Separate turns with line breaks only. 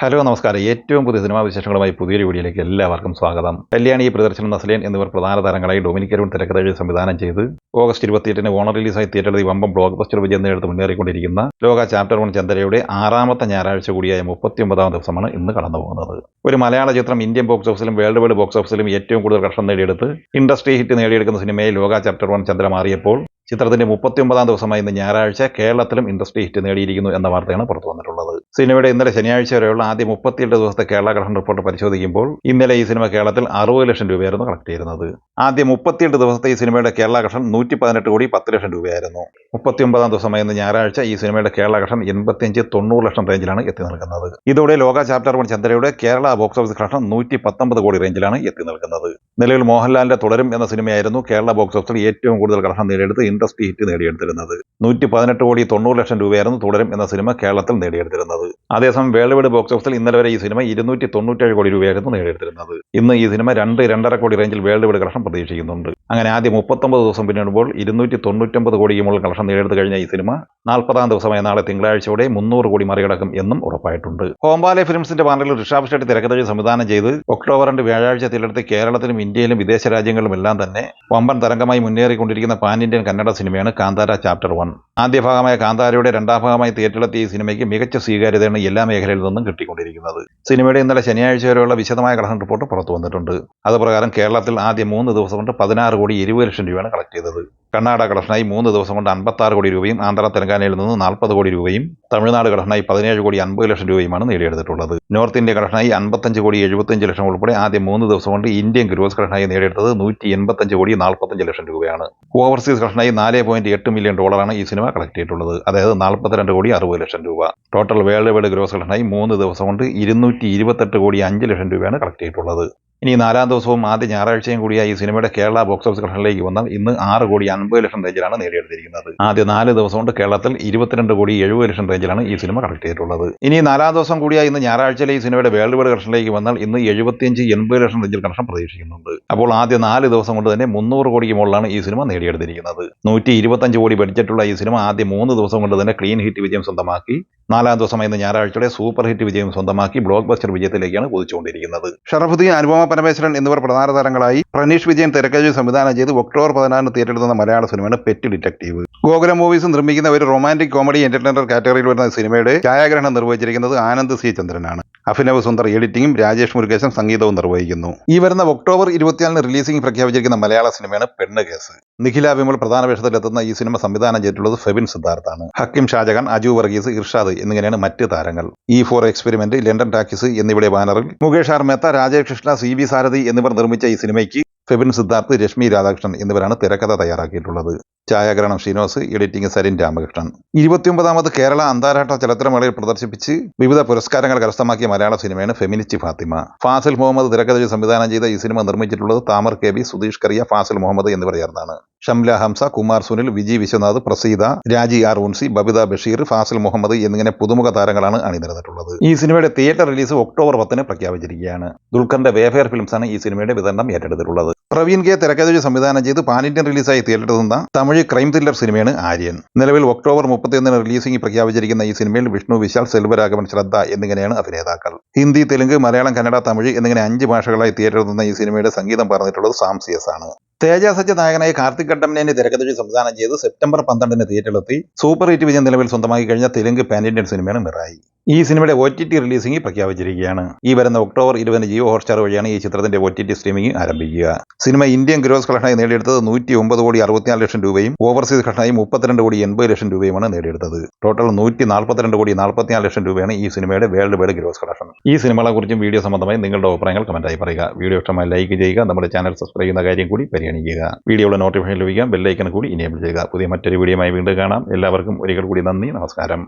Hello നമസ്കാരം. ഏറ്റവും പുതിയ സിനിമാ വിശേഷങ്ങളുമായി പുതിയൊരു വീഡിയോയിലേക്ക് എല്ലാവർക്കും സ്വാഗതം. കല്യാണി പ്രദർശനം നസ്ലേൻ എന്നിവർ പ്രധാന താരങ്ങളായി ഡൊമിനിക് അരുൺ തിരക്കഥയിൽ സംവിധാനം ചെയ്ത് ഓഗസ്റ്റ് ഇരുപത്തിയെട്ടിന് ഓണർ റിലീസായി തിയേറ്ററിൽ വമ്പം ബ്ലോക്ക് ബസ്റ്റർ വിജയം നേടുത്ത് മുന്നേറിക്കൊണ്ടിരിക്കുന്ന ലോക ചാപ്റ്റർ വൺ ചന്ദ്രയുടെ ആറാമത്തെ ഞായറാഴ്ച കൂടിയായ മുപ്പത്തിയൊമ്പതാം ദിവസമാണ് ഇന്ന് കടന്നു പോകുന്നത് ഒരു മലയാള ചിത്രം ഇന്ത്യൻ ബോക്സ് ഓഫീസിലും വേൾഡ് വൈഡ് ബോക്സ് ഓഫീസിലും ഏറ്റവും കൂടുതൽ കർഷം നേടിയെടുത്ത് ഇൻഡസ്ട്രി ഹിറ്റ് നേടിയെടുക്കുന്ന സിനിമയെ ലോക ചാപ്റ്റർ വൺ ചന്ദ്ര മാറിയപ്പോൾ ചിത്രത്തിന്റെ മുപ്പത്തിയൊമ്പതാം ദിവസമായ ഇന്ന് ഞായറാഴ്ച കേരളത്തിലും ഇൻഡസ്ട്രി ഹിറ്റ് നേടിയിരിക്കുന്നു എന്ന വാർത്തയാണ് പുറത്തു വന്നിട്ടുള്ളത്. സിനിമയുടെ ഇന്നലെ ശനിയാഴ്ച വരെയുള്ള ആദ്യ മുപ്പത്തിയെട്ട് ദിവസത്തെ കേരള കളക്ഷൻ റിപ്പോർട്ട് പരിശോധിക്കുമ്പോൾ ഇന്നലെ ഈ സിനിമ കേരളത്തിൽ അറുപത് ലക്ഷം രൂപയായിരുന്നു കളക്ട് ചെയ്യുന്നത് ആദ്യ മുപ്പത്തിയെട്ട് ദിവസത്തെ ഈ സിനിമയുടെ കേരള ഘഷം നൂറ്റി പതിനെട്ട് കോടി പത്ത് ലക്ഷം രൂപയായിരുന്നു. മുപ്പത്തിയൊമ്പതാം ദിവസമായ ഇന്ന് ഞായറാഴ്ച ഈ സിനിമയുടെ കേരള കളക്ഷൻ എൺപത്തിയഞ്ച് തൊണ്ണൂറ് ലക്ഷം റേഞ്ചിലാണ് എത്തി നിൽക്കുന്നത്. ഇതോടെ ലോക ചാപ്റ്റർ വൺ ചന്ദ്രയുടെ കേരള ബോക്സ് ഓഫീസ് കളക്ഷൻ നൂറ്റി പത്തൊമ്പത് കോടി റേഞ്ചിലാണ് എത്തി നിൽക്കുന്നത്. നിലവിൽ മോഹൻലാലിന്റെ തുടരും എന്ന സിനിമയായിരുന്നു കേരള ബോക്സ് ഓഫീസിൽ ഏറ്റവും കൂടുതൽ കളക്ഷൻ നേടിയെടുത്ത് ഇൻഡസ്ട്രി ഹിറ്റ് നേടിയെടുത്തിരുന്നത്. നൂറ്റി പതിനെട്ട് കോടി തൊണ്ണൂറ് ലക്ഷം രൂപയായിരുന്നു തുടരും എന്ന സിനിമ കേരളത്തിൽ നേടിയെടുത്തിരുന്നത്. അതേസമയം വേൾഡ് ബോക്സ് ഓഫീസിൽ ഇന്നലെ വരെ ഈ സിനിമ ഇരുന്നൂറ്റി തൊണ്ണൂറ്റേഴ് കോടി രൂപയായിരുന്നു നേടിയെടുത്തിരുന്നത്. ഇന്ന് ഈ സിനിമ രണ്ട് രണ്ടര കോടി റേഞ്ചിൽ വേൾഡ് കളക്ഷൻ പ്രതീക്ഷിക്കുന്നുണ്ട്. അങ്ങനെ ആദ്യം മുപ്പത്തൊമ്പത് ദിവസം പിന്നിടുമ്പോൾ ഇരുന്നൂറ്റി തൊണ്ണൂറ്റൊമ്പത് കോടിക്ക് മുകളിൽ കളക്ഷൻ നേടിയെടുത്ത് കഴിഞ്ഞ ഈ സിനിമ നാൽപ്പതാം ദിവസമായ നാളെ തിങ്കളാഴ്ചയോടെ മുന്നൂറ് കോടി മറികടക്കും എന്നും ഉറപ്പായിട്ടുണ്ട്. ഹോംബാലെ ഫിലിംസിന്റെ ബാനറിൽ ഋഷാബ് ഷെട്ടി തിരക്കഥയിൽ സംവിധാനം ചെയ്ത് ഒക്ടോബർ രണ്ട് വ്യാഴാഴ്ച തിരഞ്ഞെടുത്ത് കേരളത്തിലും ഇന്ത്യയിലും വിദേശ രാജ്യങ്ങളിലും എല്ലാം തന്നെ വമ്പൻ തരംഗമായി മുന്നേറിക്കൊണ്ടിരിക്കുന്ന പാൻ ഇന്ത്യൻ കന്നഡ സിനിമയാണ് കാന്താര ചാപ്റ്റർ വൺ. ആദ്യ ഭാഗമായ കാന്താരയുടെ രണ്ടാം ഭാഗമായി തിയേറ്ററിലെത്തിയ ഈ സിനിമയ്ക്ക് മികച്ച സ്വീകാര്യതയാണ് എല്ലാ മേഖലയിൽ നിന്നും കിട്ടിക്കൊണ്ടിരിക്കുന്നത്. സിനിമയുടെ ഇന്നലെ ശനിയാഴ്ച വരെയുള്ള വിശദമായ കളക്ഷൻ റിപ്പോർട്ട് പുറത്തു വന്നിട്ടുണ്ട്. അതപ്രകാരം കേരളത്തിൽ ആദ്യ മൂന്ന് ദിവസം കൊണ്ട് പതിനാറ് കോടി ഇരുപത് ലക്ഷം രൂപയാണ് കളക്ട് ചെയ്തത്. കർണാടക കളക്ഷനായി മൂന്ന് ദിവസം കൊണ്ട് അൻപത്താറ് കോടി രൂപയും ആന്ധ്ര തെലങ്കാനയിൽ നിന്ന് നാൽപ്പത് കോടി രൂപയും തമിഴ്നാട് കളക്ഷനായി പതിനേഴ് കോടി അൻപത് ലക്ഷം രൂപയുമാണ് നേടിയെടുത്തിട്ടുള്ളത്. നോർത്ത് ഇന്ത്യ കളക്ഷനായി അൻപത്തഞ്ച് കോടി എഴുപത്തഞ്ച് ലക്ഷം ഉൾപ്പെടെ ആദ്യ മൂന്ന് ദിവസം കൊണ്ട് ഇന്ത്യൻ ഗ്രോസ് കളക്ഷനായി നേടിയെടുത്തത് നൂറ്റി എൺപത്തഞ്ച് കോടി നാൽപ്പത്തഞ്ച് ലക്ഷം രൂപയാണ്. ഓവർസീസ് കളക്ഷനായി നാല് പോയിന്റ് എട്ട് മില്യൺ ഡോളറാണ് ഈ സിനിമ കളക്ട് ചെയ്തിട്ടുള്ളത്. അതായത് നാൽപ്പത്തിരണ്ട് കോടി അറുപത് ലക്ഷം രൂപ. ടോട്ടൽ വേൾഡ് വൈഡ് ഗ്രോസ് കളക്ഷനായി മൂന്ന് ദിവസം കൊണ്ട് ഇരുന്നൂറ്റി ഇരുപത്തെട്ട് കോടി അഞ്ച് ലക്ഷം രൂപയാണ് കളക്ട് ചെയ്തിട്ടുള്ളത്. ഇനി നാലാം ദിവസവും ആദ്യ ഞായറാഴ്ചയും കൂടിയായി ഈ സിനിമയുടെ കേരള ബോക്സ് ഓഫീസ് കളക്ഷനിലേക്ക് വന്നാൽ ഇന്ന് ആറ് കോടി അൻപത് ലക്ഷം റേഞ്ചിലാണ് നേടിയെടുത്തിരിക്കുന്നത്. ആദ്യ നാല് ദിവസം കൊണ്ട് കേരളത്തിൽ ഇരുപത്തിരണ്ട് കോടി എഴുപത് ലക്ഷം റേഞ്ചിലാണ് ഈ സിനിമ കളക്ട് ചെയ്തിട്ടുള്ളത്. ഇനി നാലാം ദിവസം കൂടിയായി ഇന്ന് ഞായറാഴ്ചയിലെ ഈ സിനിമയുടെ വേൾഡ് വൈഡ് കളക്ഷനിലേക്ക് വന്നാൽ ഇന്ന് എഴുപത്തിയഞ്ച് എൺപത് ലക്ഷം റേഞ്ചിൽ കളക്ഷൻ പ്രതീക്ഷിക്കുന്നുണ്ട്. അപ്പോൾ ആദ്യ നാല് ദിവസം കൊണ്ട് തന്നെ മുന്നൂറ് കോടിക്ക് മുകളിലാണ് ഈ സിനിമ നേടിയെടുത്തിരിക്കുന്നത്. നൂറ്റി ഇരുപത്തഞ്ച് കോടി ബഡ്ജറ്റുള്ള ഈ സിനിമ ആദ്യ മൂന്ന് ദിവസം കൊണ്ട് തന്നെ ക്ലീൻ ഹിറ്റ് വിജയം സ്വന്തമാക്കി. നാലാം ദിവസം ഇന്ന് ഞായറാഴ്ചയുടെ സൂപ്പർ ഹിറ്റ് വിജയം സ്വന്തമാക്കി ബ്ലോക്ക് ബസ്റ്റർ വിജയത്തിലേക്കാണ് കുതിച്ചുകൊണ്ടിരിക്കുന്നത്. ഷറഫുദ്ദീൻ അനുപമ പരമേശ്വരൻ എന്നിവർ പ്രധാന താരങ്ങളായി പ്രണീഷ് വിജയൻ തിരക്കഥ സംവിധാനം ചെയ്ത് ഒക്ടോബർ പതിനാറിന് തിയേറ്ററിലെത്തുന്ന മലയാള സിനിമയാണ് പെറ്റ് ഡിറ്റക്റ്റീവ്. ഗോകുലം മൂവീസ് നിർമ്മിക്കുന്ന ഒരു റൊമാന്റിക് കോമഡി എന്റർടൈനർ കാറ്റഗറിയിൽ വരുന്ന സിനിമയുടെ ഛായാഗ്രഹണം നിർവഹിച്ചിരിക്കുന്നത് ആനന്ദ് സി ചന്ദ്രനാണ്. അഭിനവ് സുന്ദർ എഡിറ്റിംഗും രാജേഷ് മുരുകേശൻ സംഗീതവും നിർവഹിക്കുന്നു. ഈ വരുന്ന ഒക്ടോബർ ഇരുപത്തിനാലിന് റിലീസിംഗ് പ്രഖ്യാപിച്ചിരിക്കുന്ന മലയാള സിനിമയാണ് പെണ്ണ് കേസ്. നിഖില വിമൾ പ്രധാന വേഷത്തിലെത്തുന്ന ഈ സിനിമ സംവിധാനം ചെയ്തിട്ടുള്ളത് ഫെബിൻ സിദ്ധാർത്ഥാണ്. ഹക്കിം ഷാജഹാൻ അജു വർഗീസ് ഇർഷാദ് എന്നിങ്ങനെയാണ് മറ്റ് താരങ്ങൾ. E four experiment London talkies എന്നിവയുടെ ബാനറിൽ Mukesh R Mehta Rajesh Krishna C V Sarathy എന്നിവർ നിർമ്മിച്ച ഈ സിനിമയ്ക്ക് ഫെബിൻ സിദ്ധാർത്ഥ് രശ്മി രാധാകൃഷ്ണൻ എന്നിവരാണ് തിരക്കഥ തയ്യാറാക്കിയിട്ടുള്ളത്. ഛായാഗ്രഹണം ശ്രീനിവാസ് എഡിറ്റിംഗ് സരിൻ രാമകൃഷ്ണൻ. ഇരുപത്തിയൊമ്പതാമത് കേരള അന്താരാഷ്ട്ര ചലച്ചിത്രമേളയിൽ പ്രദർശിപ്പിച്ച് വിവിധ പുരസ്കാരങ്ങൾ കരസ്ഥമാക്കിയ മലയാള സിനിമയാണ് ഫെമിനിസ്റ്റ് ഫാത്തിമ. ഫാസിൽ മുഹമ്മദ് തിരക്കഥയിൽ സംവിധാനം ചെയ്ത ഈ സിനിമ നിർമ്മിച്ചിട്ടുള്ളത് താമർ കെ ബി സുധീഷ് കറിയ ഫാസിൽ മുഹമ്മദ് എന്നിവർ ചേർന്നാണ് ഷംല ഹംസ കുമാർ സുനിൽ വിജി വിശ്വനാഥ് പ്രസീത രാജി ആർ ഉൻസി ബബിത ബഷീർ ഫാസിൽ മുഹമ്മദ് എന്നിങ്ങനെ പുതുമുഖ താരങ്ങളാണ് അണിനിരന്നിട്ടുള്ളത്. ഈ സിനിമയുടെ തിയേറ്റർ റിലീസ് ഒക്ടോബർ പത്തിന് പ്രഖ്യാപിച്ചിരിക്കുകയാണ്. ദുൽഖറിന്റെ വേഫെയർ ഫിലിംസാണ് ഈ സിനിമയുടെ വിതരണം ഏറ്റെടുത്തിട്ടുള്ളത്. പ്രവീൺ കെ തിരക്കഥ സംവിധാനം ചെയ്ത് പാൻ ഇന്ത്യൻ റിലീസായി തിയേറ്ററെത്തുന്ന തമിഴ് ക്രൈം ത്രില്ലർ സിനിമയാണ് ആര്യൻ. നിലവിൽ ഒക്ടോബർ മുപ്പത്തിയൊന്നിന് റിലീസിംഗ് പ്രഖ്യാപിച്ചിരിക്കുന്ന ഈ സിനിമയിൽ വിഷ്ണു വിശാൽ സെൽവരാഘവൻ ശ്രദ്ധ എന്നിങ്ങനെയാണ് അഭിനേതാക്കൾ. ഹിന്ദി തെലുങ്ക് മലയാളം കന്നഡ തമിഴ് എന്നിങ്ങനെ അഞ്ച് ഭാഷകളായി തിയേറ്ററെത്തുന്ന ഈ സിനിമയുടെ സംഗീതം പറഞ്ഞിട്ടുള്ളത് സാംസിയസ് ആണ്. തേജ സജ്ജ നായകനായി കാർത്തിക് കട്ടമ്മനെ തിരക്കഥ സംവിധാനം ചെയ്ത് സെപ്റ്റംബർ പന്ത്രണ്ടിന് തിയേറ്ററിലെത്തി. സൂപ്പർ ഹിറ്റ് വിജയം നിലവിൽ സ്വന്തമാക്കി കഴിഞ്ഞ തെലുങ്ക് പാൻ ഇന്ത്യൻ സിനിമയാണ് മിറായി. ഈ സിനിമയുടെ ഒ ടി ടി റിലീസിംഗ് പ്രഖ്യാപിച്ചിരിക്കുകയാണ്. ഈ വരുന്ന ഒക്ടോബർ ഇരുപതിന് ജിയോ ഹോട്ട്സ്റ്റാർ വഴിയാണ് ഈ ചിത്രത്തിന്റെ ഒ ടി ടി സ്ട്രീമിംഗ് ആരംഭിക്കുക. സിനിമ ഇന്ത്യൻ ഗ്രോസ് കളക്ഷനായി നേടിയെടുത്തത് നൂറ്റി ഒമ്പത് കോടി അറുപത്തിനാല് ലക്ഷം രൂപയും ഓവർസീസ് കളക്ഷനായി മുപ്പത്തിരണ്ട് കോടി എൺപത് ലക്ഷം രൂപയുമാണ് നേടിയെടുത്തത്. ടോട്ടൽ നൂറ്റി നാൽപ്പത്തിരണ്ട് കോടി നാൽപ്പത്തിനാല് ലക്ഷം രൂപയാണ് ഈ സിനിമയുടെ വേൾഡ് വൈഡ് ഗ്രോസ് കളക്ഷൻ ഈ സിനിമകളെ കുറിച്ചും വീഡിയോ സംബന്ധമായി നിങ്ങളുടെ അഭിപ്രായങ്ങൾ കമന്റായി പറയുക. വീഡിയോ ഇഷ്ടമായി ലൈക്ക് ചെയ്യുക. നമ്മുടെ ചാനൽ സബ്സ്ക്രൈബ് ചെയ്യുന്ന കാര്യം കൂടി പരിഗണിക്കുക. വീഡിയോയുടെ നോട്ടിഫിക്കേഷൻ ലഭിക്കാൻ ബെല്ലൈക്കൺ കൂടി ഇനേബിൾ ചെയ്യുക. പുതിയ മറ്റൊരു വീഡിയോയുമായി വീണ്ടും കാണാം. എല്ലാവർക്കും ഒരിക്കൽ കൂടി നന്ദി. നമസ്കാരം.